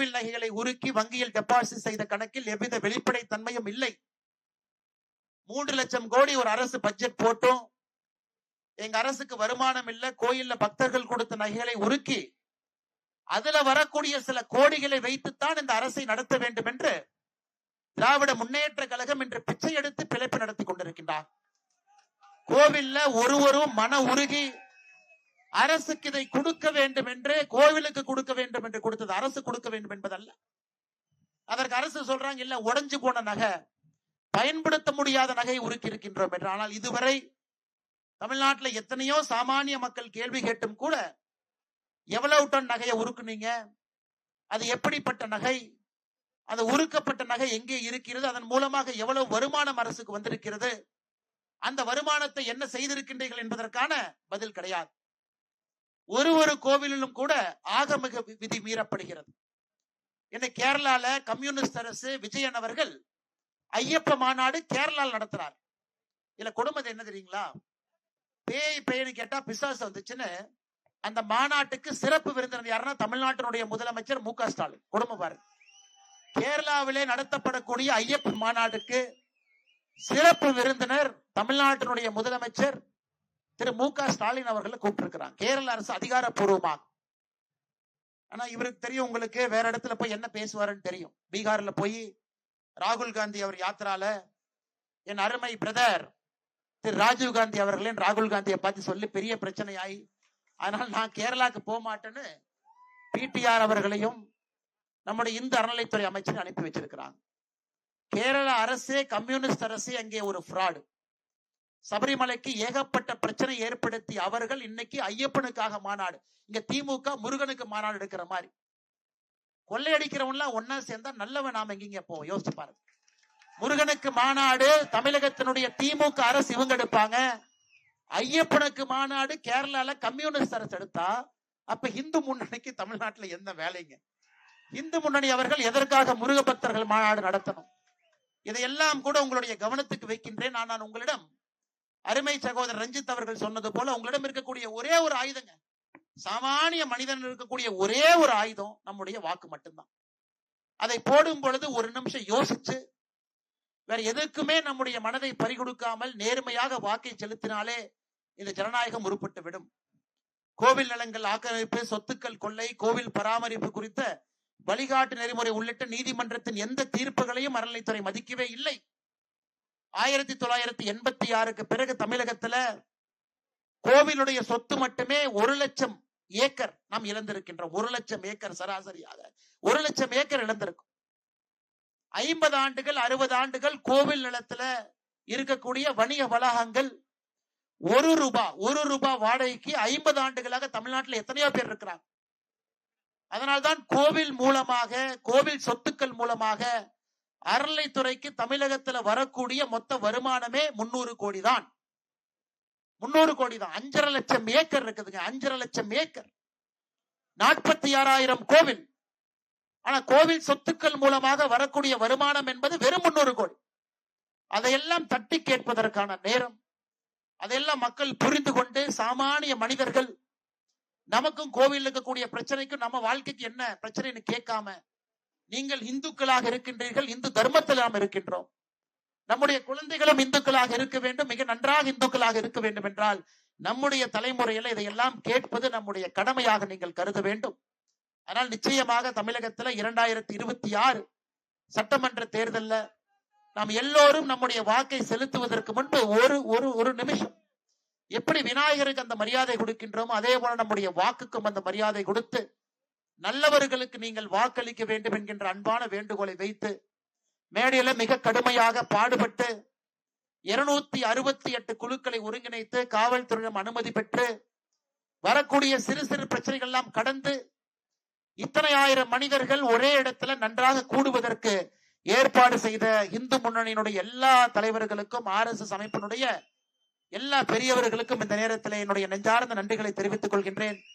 கோவில் நகைகளை உருக்கி வங்கியில் டெபாசிட் செய்த கணக்கில் எவ்வித வெளிப்படை தன்மையும் இல்லை. மூன்று லட்சம் கோடி ஒரு அரசு பட்ஜெட் போட்டும். எங்க அரசுக்கு வருமானம் இல்ல. கோயில்ல பக்தர்கள் கொடுத்த நகைகளை உருக்கி அதுல வரக்கூடிய சில கோடிகளை வைத்துத்தான் இந்த அரசை நடத்த வேண்டும் என்று திராவிட முன்னேற்ற கழகம் இன்று பிச்சை எடுத்து பிழைப்பு நடத்தி கொண்டிருக்கின்றார். கோவில்ல ஒருவரும் மன உருகி அரசுக்கு இதை கொடுக்க வேண்டும் என்று கோவிலுக்கு கொடுக்க வேண்டும் என்று கொடுத்தது அரசு கொடுக்க வேண்டும் என்பதல்ல. அதற்கு அரசு சொல்றாங்க இல்ல உடைஞ்சு போன நகை. பயன்படுத்த முடியாத நகையை உருக்கி இருக்கின்றோம் என்று. ஆனால் இதுவரை தமிழ்நாட்டில் எத்தனையோ சாமானிய மக்கள் கேள்வி கேட்டும் கூட எவ்வளவு டன் நகையை உருக்குனீங்க? அது எப்படிப்பட்ட நகை? அந்த உருக்கப்பட்ட நகை எங்கே இருக்கிறது? அதன் மூலமாக எவ்வளவு வருமானம் அரசுக்கு வந்திருக்கிறது? அந்த வருமானத்தை என்ன செய்திருக்கின்றீர்கள் என்பதற்கான பதில் கிடையாது. ஒரு ஒரு கோவிலிலும் கூட ஆகமிக வி- விதி மீறப்படுகிறது. இன்னைக்கு கேரளால கம்யூனிஸ்ட் அரசு விஜயன் அவர்கள் ஐயப்ப மாநாடு கேரளால நடத்துறார். இதுல கொடுமது என்ன தெரியுங்களா? பேய் பேய்னு கேட்டா பிசாசு வந்துச்சுன்னு அந்த மாநாட்டுக்கு சிறப்பு விருந்தினர் யாருன்னா தமிழ்நாட்டினுடைய முதலமைச்சர் மு க ஸ்டாலின். கொடுமை பாருங்க கேரளாவிலே நடத்தப்படக்கூடிய ஐயப்ப மாநாட்டுக்கு சிறப்பு விருந்தினர் தமிழ்நாட்டினுடைய முதலமைச்சர் திரு மு க. ஸ்டாலின் அவர்களை கூப்பிட்டுருக்கிறாங்க. கேரள அரசு அதிகாரப்பூர்வமாக ஆனா இவருக்கு தெரியும் உங்களுக்கு வேற இடத்துல போய் என்ன பேசுவாருன்னு தெரியும். பீகார்ல போய் ராகுல் காந்தி அவர் யாத்திரால என் அருமை பிரதர் திரு ராஜீவ் காந்தி அவர்களின் ராகுல் காந்தியை பார்த்து சொல்லி பெரிய பிரச்சனை ஆகி அதனால நான் கேரளாவுக்கு போக மாட்டேன்னு பிடிஆர் அவர்களையும் நம்முடைய இந்து அறநிலைத்துறை அமைச்சர் அனுப்பி வச்சிருக்கிறாங்க. கேரள அரசே கம்யூனிஸ்ட் அரசே அங்கே ஒரு ஃப்ராடு. சபரிமலைக்கு ஏகப்பட்ட பிரச்சனை ஏற்படுத்தி அவர்கள் இன்னைக்கு ஐயப்பனுக்காக மாநாடு. இங்க திமுக முருகனுக்கு மாநாடு எடுக்கிற மாதிரி. கொள்ளையடிக்கிறவன்லாம் ஒன்னா சேர்ந்தா நல்லவன் நாம எங்கீங்க போவோம்? யோசிச்சு பாருங்க. முருகனுக்கு மாநாடு தமிழகத்தினுடைய திமுக அரசு இவங்க எடுப்பாங்க. ஐயப்பனுக்கு மாநாடு கேரளால கம்யூனிஸ்ட் அரசு எடுத்தா அப்ப இந்து முன்னணிக்கு தமிழ்நாட்டுல எந்த வேலைங்க? இந்து முன்னணி அவர்கள் எதற்காக முருக பக்தர்கள் மாநாடு நடத்தணும்? இதையெல்லாம் கூட உங்களுடைய கவனத்துக்கு வைக்கின்றேன். நான் நான் உங்களிடம் அருமை சகோதரர் ரஞ்சித் அவர்கள் சொன்னது போல உங்களிடம் இருக்கக்கூடிய ஒரே ஒரு ஆயுதங்க. சாமானிய மனிதன் இருக்கக்கூடிய ஒரே ஒரு ஆயுதம் நம்முடைய வாக்கு மட்டும்தான். அதை போடும் பொழுது ஒரு நிமிஷம் யோசிச்சு வேற எதுக்குமே நம்முடைய மனதை பறிகொடுக்காமல் நேர்மையாக வாக்கை செலுத்தினாலே இந்த ஜனநாயகம் உருப்பட்டு விடும். கோவில் நிலங்கள் ஆக்கிரமிப்பு சொத்துக்கள் கொள்ளை கோவில் பராமரிப்பு குறித்த வழிகாட்டு நெறிமுறை உள்ளிட்ட நீதிமன்றத்தின் எந்த தீர்ப்புகளையும் அறநிலைத்துறை மதிக்கவே இல்லை. ஆயிரத்தி தொள்ளாயிரத்தி எண்பத்தி ஆறுக்கு பிறகு தமிழகத்துல கோவிலுடைய சொத்து மட்டுமே ஒரு லட்சம் ஏக்கர் நாம் இழந்திருக்கின்றோம் ஒரு லட்சம் ஏக்கர் சராசரியாக ஒரு லட்சம் ஏக்கர் இழந்திருக்கும். ஐம்பது ஆண்டுகள் அறுபது ஆண்டுகள் கோவில் நிலத்துல இருக்கக்கூடிய வணிக வளாகங்கள் ஒரு ரூபாய் ஒரு ரூபாய் வாடகைக்கு ஐம்பது ஆண்டுகளாக தமிழ்நாட்டில் எத்தனையோ பேர் இருக்கிறாங்க. அதனால்தான் கோவில் மூலமாக கோவில் சொத்துக்கள் மூலமாக அறநிலைத்துறைக்கு தமிழகத்துல வரக்கூடிய மொத்த வருமானமே முன்னூறு கோடி தான் முன்னூறு கோடி தான் அஞ்சரை லட்சம் ஏக்கர் இருக்குதுங்க. அஞ்சரை லட்சம் ஏக்கர். நாற்பத்தி ஆறாயிரம் கோவில். ஆனா கோவில் சொத்துக்கள் மூலமாக வரக்கூடிய வருமானம் என்பது வெறும் முன்னூறு கோடி. அதையெல்லாம் தட்டி கேட்பதற்கான நேரம். அதையெல்லாம் மக்கள் புரிந்து கொண்டு சாமானிய மனிதர்கள் நமக்கும் கோவில் இருக்கக்கூடிய பிரச்சனைக்கும் நம்ம வாழ்க்கைக்கு என்ன பிரச்சனைன்னு கேட்காம நீங்கள் இந்துக்களாக இருக்கின்றீர்கள் இந்து தர்மத்தில் நாம் இருக்கின்றோம். நம்முடைய குழந்தைகளும் இந்துக்களாக இருக்க வேண்டும் மிக நன்றாக இந்துக்களாக இருக்க வேண்டும் என்றால் நம்முடைய தலைமுறையில இதையெல்லாம் கேட்பது நம்முடைய கடமையாக நீங்கள் கருத வேண்டும். ஆனால் நிச்சயமாக தமிழகத்துல இரண்டாயிரத்தி இருபத்தி ஆறு சட்டமன்ற தேர்தல்ல நாம் எல்லோரும் நம்முடைய வாக்கை செலுத்துவதற்கு முன்பு ஒரு ஒரு ஒரு நிமிஷம். எப்படி விநாயகருக்கு அந்த மரியாதை கொடுக்கின்றோமோ அதே போல நம்முடைய வாக்குக்கும் அந்த மரியாதை கொடுத்து நல்லவர்களுக்கு நீங்கள் வாக்களிக்க வேண்டும் என்கின்ற அன்பான வேண்டுகோளை வைத்து மேடையில மிக கடுமையாக பாடுபட்டு இருநூத்தி அறுபத்தி எட்டு குழுக்களை ஒருங்கிணைத்து காவல்துறையிடம் அனுமதி பெற்று வரக்கூடிய சிறு சிறு பிரச்சனைகள் எல்லாம் கடந்து இத்தனை ஆயிரம் மனிதர்கள் ஒரே இடத்துல நன்றாக கூடுவதற்கு ஏற்பாடு செய்த இந்து முன்னணியினுடைய எல்லா தலைவர்களுக்கும் ஆர் எஸ் எஸ் அமைப்பினுடைய எல்லா பெரியவர்களுக்கும் இந்த நேரத்தில் என்னுடைய நெஞ்சார்ந்த நன்றிகளை தெரிவித்துக் கொள்கின்றேன்.